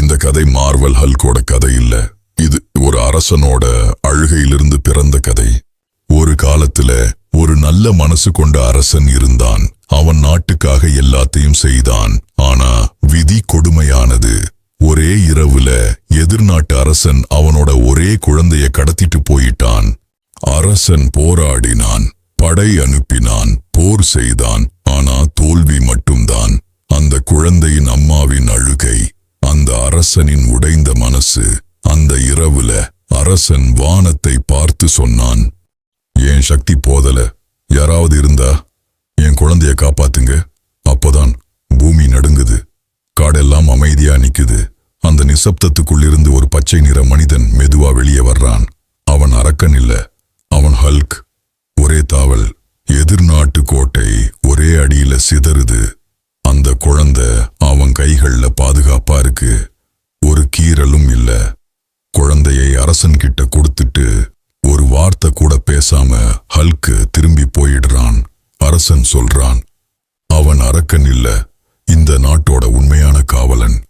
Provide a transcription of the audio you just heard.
இந்த கதை மார்வல் ஹல்கோட கதை இல்ல. இது ஒரு அரசனோட அழுகையிலிருந்து பிறந்த கதை. ஒரு காலத்துல ஒரு நல்ல மனசு கொண்ட அரசன் இருந்தான். அவன் நாட்டுக்காக எல்லாத்தையும் செய்தான். ஆனா விதி கொடுமையானது. ஒரே இரவுல எதிர்நாட்டு அரசன் அவனோட ஒரே குழந்தைய கடத்திட்டு போயிட்டான். அரசன் போராடினான். படை அனுப்பினான். போர் செய்தான். ஆனா தோல்வி மட்டும்தான். அந்த குழந்தை அரசனின் உடைந்த மனசு அந்த இரவுல அரசன் வானத்தை பார்த்து சொன்னான் என் சக்தி போதல? யாராவது இருந்தா என் குழந்தைய காப்பாத்துங்க. அப்போதான் பூமி நடுங்குது. காடெல்லாம் அமைதியா நிக்குது. அந்த நிசப்தத்துக்குள்ளிருந்து ஒரு பச்சை நிற மனிதன் மெதுவா வெளியே வர்றான். அவன் அரக்கன் இல்ல. அவன் ஹல்க். ஒரே தாவல். எதிர்நாட்டு கோட்டை ஒரே அடியில சிதறுது. அந்த குழந்தை அவன் கைகள்ல பாதுகாப்பா இருக்கு. அல்கு திரும்பி போயிடுறான். அரசன் சொல்றான் அவன் அரக்கன் இல்ல இந்த நாட்டோட உண்மையான காவலன்.